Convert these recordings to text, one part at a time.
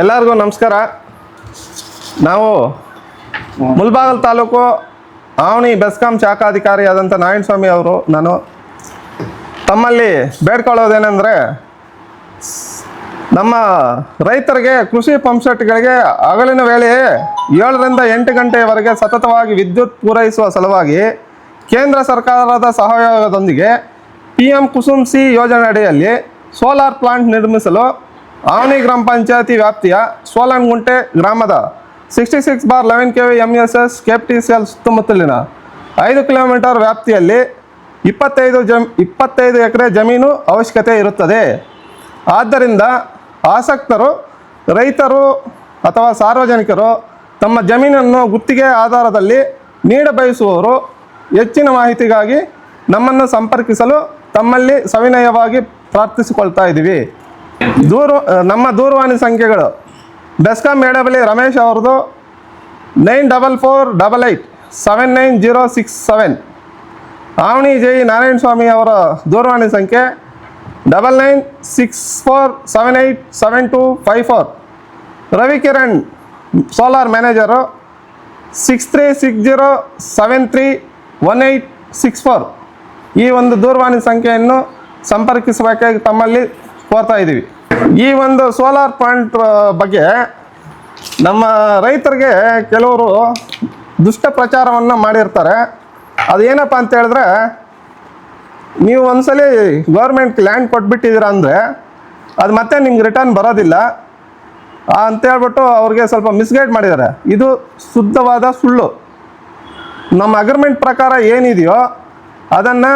ಎಲ್ಲರಿಗೂ ನಮಸ್ಕಾರ. ನಾವು ಮುಲ್ಬಾಗಲ್ ತಾಲೂಕು ಆವಣಿ ಬೆಸ್ಕಾಂ ಶಾಖಾಧಿಕಾರಿಯಾದಂಥ ನಾರಾಯಣ ಸ್ವಾಮಿ ಅವರು, ನಾನು ತಮ್ಮಲ್ಲಿ ಬೇಡ್ಕೊಳ್ಳೋದೇನೆಂದರೆ, ನಮ್ಮ ರೈತರಿಗೆ ಕೃಷಿ ಪಂಪ್ಸೆಟ್ಗಳಿಗೆ ಹಗಲಿನ ವೇಳೆ ಏಳರಿಂದ ಎಂಟು ಗಂಟೆಯವರೆಗೆ ಸತತವಾಗಿ ವಿದ್ಯುತ್ ಪೂರೈಸುವ ಸಲುವಾಗಿ ಕೇಂದ್ರ ಸರ್ಕಾರದ ಸಹಯೋಗದೊಂದಿಗೆ ಪಿ ಎಂ ಕುಸುಮ್ ಸಿ ಯೋಜನೆ ಅಡಿಯಲ್ಲಿ ಸೋಲಾರ್ ಪ್ಲಾಂಟ್ ನಿರ್ಮಿಸಲು ಆವನಿ ಗ್ರಾಮ ಪಂಚಾಯತಿ ವ್ಯಾಪ್ತಿಯ ಸೋಲನ್ಗುಂಟೆ ಗ್ರಾಮದ sixty six bar eleven K V M S S T C L ಸುತ್ತಮುತ್ತಲಿನ ಐದು ಕಿಲೋಮೀಟರ್ ವ್ಯಾಪ್ತಿಯಲ್ಲಿ ಇಪ್ಪತ್ತೈದು ಜಮ್, ಇಪ್ಪತ್ತೈದು ಎಕರೆ ಜಮೀನು ಅವಶ್ಯಕತೆ ಇರುತ್ತದೆ. ಆದ್ದರಿಂದ ಆಸಕ್ತರು, ರೈತರು ಅಥವಾ ಸಾರ್ವಜನಿಕರು ತಮ್ಮ ಜಮೀನನ್ನು ಗುತ್ತಿಗೆ ಆಧಾರದಲ್ಲಿ ನೀಡಬಯಸುವವರು ಹೆಚ್ಚಿನ ಮಾಹಿತಿಗಾಗಿ ನಮ್ಮನ್ನು ಸಂಪರ್ಕಿಸಲು ತಮ್ಮಲ್ಲಿ ಸವಿನಯವಾಗಿ ಪ್ರಾರ್ಥಿಸಿಕೊಳ್ತಾ ಇದ್ದೀವಿ. ದೂರು ನಮ್ಮ ದೂರವಾಣಿ ಸಂಖ್ಯೆಗಳು. ಬೆಸ್ಕಾಂ ಮೇಡಬಲಿ ರಮೇಶ್ ಅವ್ರದ್ದು nine double four double eight seven nine zero six seven. Avani Jai Narayana Swamy ಅವರ ದೂರವಾಣಿ ಸಂಖ್ಯೆ double nine six four seven eight seven two five four. Ravikiran solar manager six three six zero seven three one eight six four. ಈ ಒಂದು ದೂರವಾಣಿ ಸಂಖ್ಯೆಯನ್ನು ಸಂಪರ್ಕಿಸಬೇಕಾಗಿ ತಮ್ಮಲ್ಲಿ ಕೋರ್ತಾ ಇದ್ದೀವಿ. ಈ ಒಂದು ಸೋಲಾರ್ ಪ್ಲಾಂಟ್ ಬಗ್ಗೆ ನಮ್ಮ ರೈತರಿಗೆ ಕೆಲವರು ದುಷ್ಟ ಪ್ರಚಾರವನ್ನು ಮಾಡಿರ್ತಾರೆ. ಅದೇನಪ್ಪ ಅಂತ ಹೇಳಿದ್ರೆ, ನೀವು ಒಂದ್ಸಲಿ ಗೌರ್ಮೆಂಟ್ ಲ್ಯಾಂಡ್ ಕೊಟ್ಬಿಟ್ಟಿದ್ದೀರಾ ಅಂದರೆ ಅದು ಮತ್ತೆ ನಿಮ್ಗೆ ರಿಟರ್ನ್ ಬರೋದಿಲ್ಲ. ಅಂತೇಳ್ಬಿಟ್ಟು ಅವ್ರಿಗೆ ಸ್ವಲ್ಪ ಮಿಸ್ಗೈಡ್ ಮಾಡಿದ್ದಾರೆ. ಇದು ಶುದ್ಧವಾದ ಸುಳ್ಳು. ನಮ್ಮ ಅಗ್ರಿಮೆಂಟ್ ಪ್ರಕಾರ ಏನಿದೆಯೋ ಅದನ್ನು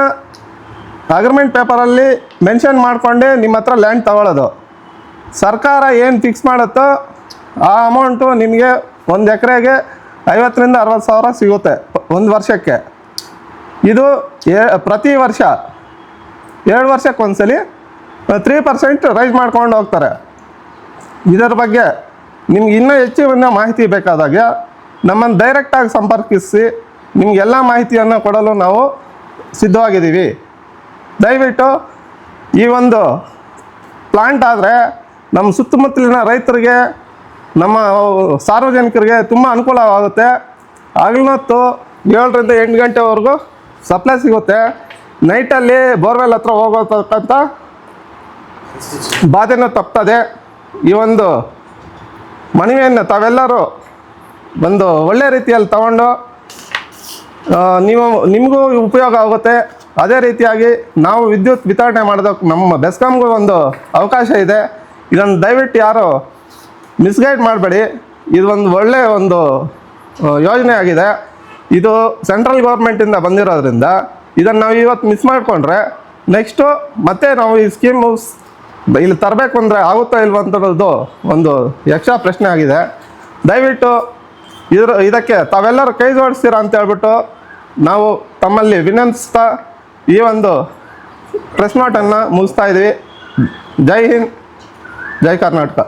ಅಗ್ರಿಮೆಂಟ್ ಪೇಪರಲ್ಲಿ ಮೆನ್ಷನ್ ಮಾಡಿಕೊಂಡೇ ನಿಮ್ಮ ಹತ್ರ ಲ್ಯಾಂಡ್ ತಗೊಳ್ಳೋದು. ಸರ್ಕಾರ ಏನು ಫಿಕ್ಸ್ ಮಾಡುತ್ತೋ ಆ ಅಮೌಂಟು ನಿಮಗೆ ಒಂದು ಎಕರೆಗೆ ಐವತ್ತರಿಂದ ಅರವತ್ತು ಸಾವಿರ ಸಿಗುತ್ತೆ ಒಂದು ವರ್ಷಕ್ಕೆ. ಇದು ಪ್ರತಿ ವರ್ಷ ಎರಡು ವರ್ಷಕ್ಕೆ ಒಂದ್ಸಲಿ ತ್ರೀ ಪರ್ಸೆಂಟ್ ರೈಸ್ ಮಾಡ್ಕೊಂಡು ಹೋಗ್ತಾರೆ. ಇದರ ಬಗ್ಗೆ ನಿಮ್ಗೆ ಇನ್ನೂ ಹೆಚ್ಚಿನ ಮಾಹಿತಿ ಬೇಕಾದಾಗ ನಮ್ಮನ್ನು ಡೈರೆಕ್ಟಾಗಿ ಸಂಪರ್ಕಿಸಿ ನಿಮಗೆಲ್ಲ ಮಾಹಿತಿಯನ್ನು ಕೊಡಲು ನಾವು ಸಿದ್ಧವಾಗಿದ್ದೀವಿ. ದಯವಿಟ್ಟು ಈ ಒಂದು ಪ್ಲಾಂಟ್ ಆದರೆ ನಮ್ಮ ಸುತ್ತಮುತ್ತಲಿನ ರೈತರಿಗೆ, ನಮ್ಮ ಸಾರ್ವಜನಿಕರಿಗೆ ತುಂಬ ಅನುಕೂಲವಾಗುತ್ತೆ. ಹಗಲಿನೊತ್ತು ಏಳರಿಂದ ಎಂಟು ಗಂಟೆವರೆಗೂ ಸಪ್ಲೈ ಸಿಗುತ್ತೆ. ನೈಟಲ್ಲಿ ಬೋರ್ವೆಲ್ ಹತ್ರ ಹೋಗೋತಕ್ಕಂಥ ಬಾಧೆನೂ ತಪ್ತದೆ. ಈ ಒಂದು ಮನವಿಯನ್ನು ತಾವೆಲ್ಲರೂ ಒಂದು ಒಳ್ಳೆ ರೀತಿಯಲ್ಲಿ ತಗೊಂಡು ನೀವು ನಿಮಗೂ ಉಪಯೋಗ ಆಗುತ್ತೆ. ಅದೇ ರೀತಿಯಾಗಿ ನಾವು ವಿದ್ಯುತ್ ವಿತರಣೆ ಮಾಡೋದಕ್ಕೆ ನಮ್ಮ ಬೆಸ್ಕಾಮ್ಗೂ ಒಂದು ಅವಕಾಶ ಇದೆ. ಇದನ್ನು ದಯವಿಟ್ಟು ಯಾರು ಮಿಸ್ಗೈಡ್ ಮಾಡಬೇಡಿ. ಇದು ಒಂದು ಒಳ್ಳೆಯ ಒಂದು ಯೋಜನೆ ಆಗಿದೆ. ಇದು ಸೆಂಟ್ರಲ್ ಗೌರ್ಮೆಂಟಿಂದ ಬಂದಿರೋದ್ರಿಂದ ಇದನ್ನು ನಾವು ಇವತ್ತು ಮಿಸ್ ಮಾಡಿಕೊಂಡ್ರೆ ನೆಕ್ಸ್ಟು ಮತ್ತೆ ನಾವು ಈ ಸ್ಕೀಮು ಇಲ್ಲಿ ತರಬೇಕು ಅಂದರೆ ಆಗುತ್ತೋ ಇಲ್ವೋ ಒಂದು ಯಕ್ಷ ಪ್ರಶ್ನೆ ಆಗಿದೆ. ದಯವಿಟ್ಟು ಇದ್ರ, ಇದಕ್ಕೆ ತಾವೆಲ್ಲರೂ ಕೈ ಜೋಡಿಸ್ತೀರಾ ಅಂತ ಹೇಳ್ಬಿಟ್ಟು ನಾವು ತಮ್ಮಲ್ಲಿ ವಿನಂತಿಸ್ತಾ ಈ ಒಂದು ಪ್ರೆಸ್ ನೋಟನ್ನು ಮುಗಿಸ್ತಾ ಇದ್ದೀವಿ. ಜೈ ಹಿಂದ್ ಜೈ ಕರ್ನಾಟಕ.